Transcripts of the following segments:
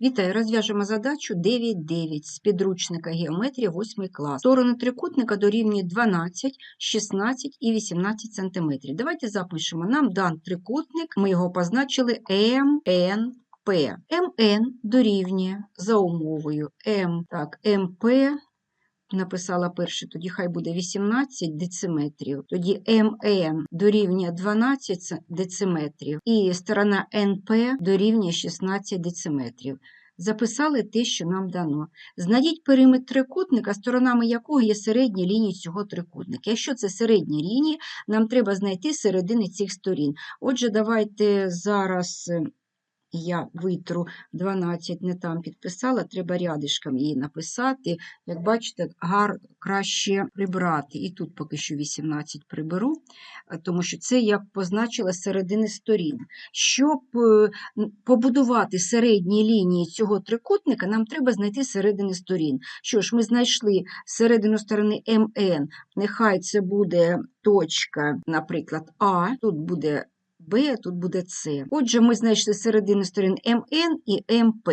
Вітаю, розв'яжемо задачу 9.9 з підручника геометрія 8 клас. Сторони трикутника дорівнює 12, 16 і 18 см. Давайте запишемо. Нам дан трикутник, ми його позначили МНП. МН дорівнює за умовою М, так, МП написала перше, тоді хай буде 18 дециметрів, тоді МН дорівнює 12 дециметрів, і сторона НП дорівнює 16 дециметрів. Записали те, що нам дано. Знайдіть периметр трикутника, сторонами якого є середні лінії цього трикутника. Якщо це середні лінії, нам треба знайти середини цих сторін. Отже, давайте зараз е, я витру 12, не там підписала, треба рядишком її написати. Як бачите, гар краще прибрати. І тут поки що 18 приберу, е, тому що це я позначила середини сторін. Щоб е, побудувати середні лінії цього трикутника, нам треба знайти середини сторін. Що ж, ми знайшли середину сторони МН, нехай це буде точка, наприклад, А, тут буде Б, тут буде С. Отже, ми знайшли середини сторін МН і МП.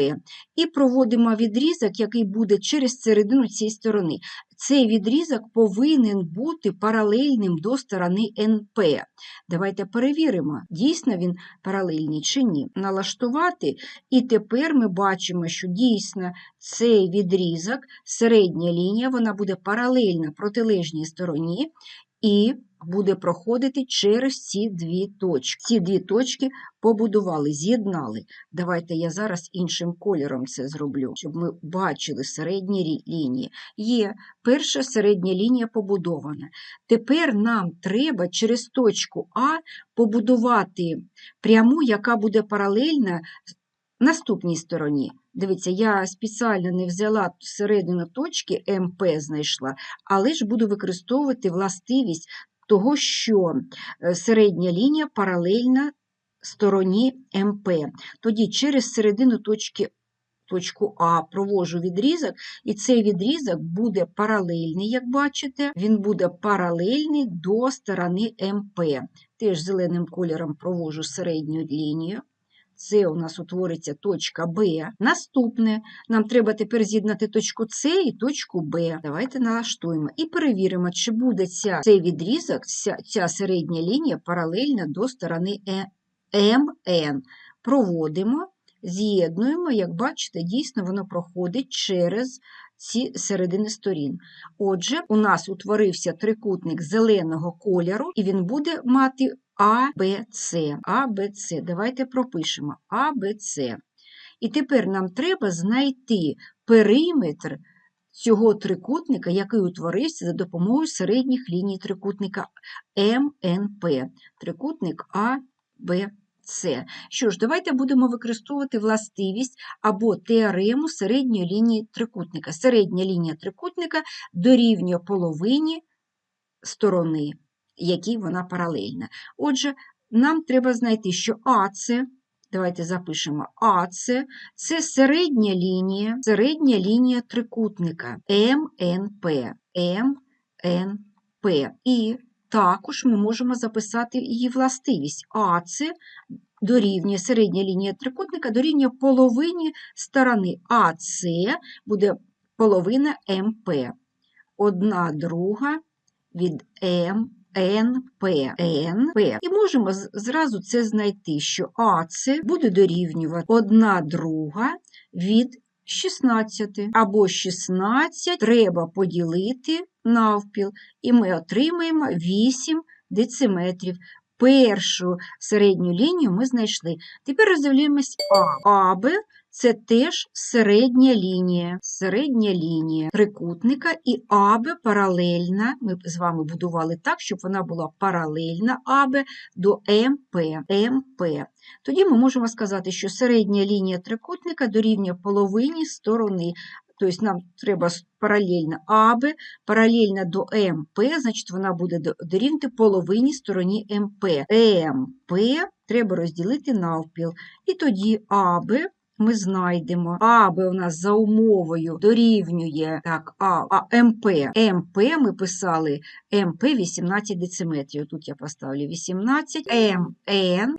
І проводимо відрізок, який буде через середину цієї сторони. Цей відрізок повинен бути паралельним до сторони НП. Давайте перевіримо, дійсно він паралельний чи ні. Налаштувати. І тепер ми бачимо, що дійсно цей відрізок, середня лінія, вона буде паралельна протилежній стороні і буде проходити через ці дві точки. Ці дві точки побудували, з'єднали. Давайте я зараз іншим кольором це зроблю, щоб ми бачили середні лінії. Є перша середня лінія побудована. Тепер нам треба через точку А побудувати пряму, яка буде паралельна наступній стороні. Дивіться, я спеціально не взяла середину точки МП знайшла, але ж буду використовувати властивість того, що е, середня лінія паралельна стороні МП. Тоді через середину точки точку А провожу відрізок, і цей відрізок буде паралельний, як бачите, він буде паралельний до сторони МП. Теж зеленим кольором провожу середню лінію. Це у нас утвориться точка Б. Наступне, нам треба тепер з'єднати точку С і точку Б. Давайте налаштуємо і перевіримо, чи буде ця, цей відрізок, ця, ця середня лінія паралельна до сторони Е- МН. Проводимо, з'єднуємо, як бачите, дійсно воно проходить через ці середини сторін. Отже, у нас утворився трикутник зеленого кольору, і він буде мати А, Б, С. А, Б, С. Давайте пропишемо А, Б, С. І тепер нам треба знайти периметр цього трикутника, який утворився за допомогою середніх ліній трикутника МНП. Трикутник А, Б, С. Що ж, давайте будемо використовувати властивість або теорему середньої лінії трикутника. Середня лінія трикутника дорівнює половині сторони, якій вона паралельна. Отже, нам треба знайти, що АЦ, давайте запишемо АЦ, це середня лінія, середня лінія трикутника МНП. МНП. І також ми можемо записати її властивість. АЦ дорівнює середня лінія трикутника дорівнює половині сторони АЦ буде половина МП. Одна друга від М. НП, НП. І можемо зразу це знайти, що АЦ буде дорівнювати 1 друга від 16. Або 16 треба поділити навпіл, і ми отримаємо 8 дециметрів. Першу середню лінію ми знайшли. Тепер роздивляємось А. АБ це теж середня лінія. Середня лінія трикутника і АБ паралельна. Ми з вами будували так, щоб вона була паралельна АБ до МП. МП. Тоді ми можемо сказати, що середня лінія трикутника дорівнює половині сторони. Тобто нам треба паралельно АБ, паралельно до МП, значить вона буде до- дорівнювати половині стороні МП. МП треба розділити навпіл. І тоді АБ ми знайдемо. АБ у нас за умовою дорівнює так, А, а МП. МП ми писали МП 18 дециметрів. Тут я поставлю 18. МН,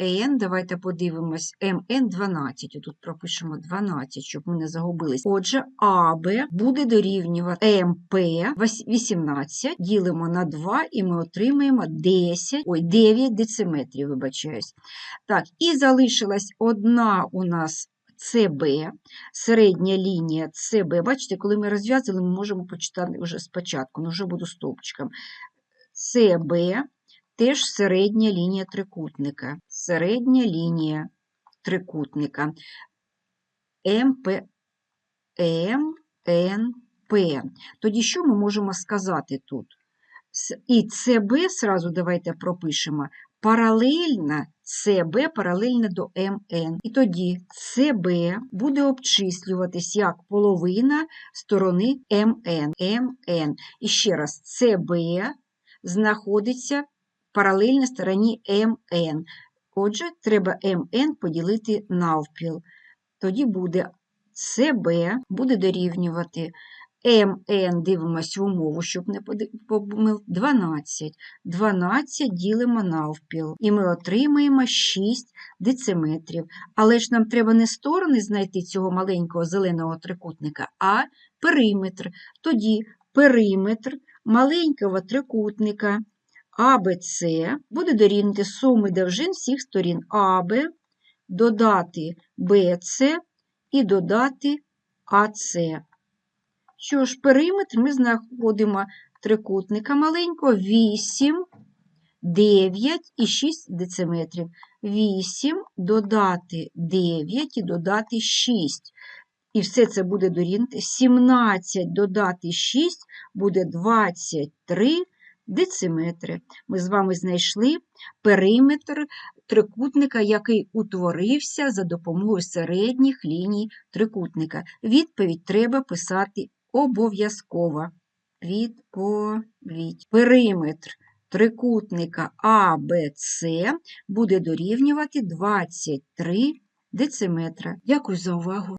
МН, давайте подивимось, МН 12. Отут пропишемо 12, щоб ми не загубились. Отже, АБ буде дорівнювати МП 18, ділимо на 2 і ми отримаємо 10, ой, 9 дециметрів, вибачаюсь. Так, і залишилась одна у нас ЦБ, середня лінія ЦБ. Бачите, коли ми розв'язали, ми можемо почитати вже спочатку, ну вже буду стовпчиком. ЦБ теж середня лінія трикутника. Середня лінія трикутника. МП, МНП. Тоді що ми можемо сказати тут? І ЦБ, сразу давайте пропишемо, паралельно ЦБ паралельно до МН. І тоді ЦБ буде обчислюватись як половина сторони МН. МН. І ще раз, ЦБ знаходиться паралельно стороні МН. Отже, треба МН поділити навпіл. Тоді буде ЦБ буде дорівнювати МН, дивимось в умову, щоб не помил, 12. 12 ділимо навпіл, і ми отримаємо 6 дециметрів. Але ж нам треба не сторони знайти цього маленького зеленого трикутника, а периметр. Тоді периметр маленького трикутника АБЦ буде дорівнювати суми довжин всіх сторін АБ, додати БЦ і додати АЦ. Що ж, периметр ми знаходимо трикутника маленького 8, 9 і 6 дециметрів. 8 додати 9 і додати 6. І все це буде дорівнювати 17 додати 6 буде 23 дециметри. Ми з вами знайшли периметр трикутника, який утворився за допомогою середніх ліній трикутника. Відповідь треба писати обов'язково. Відповідь. Периметр трикутника АБЦ буде дорівнювати 23 дециметра. Дякую за увагу.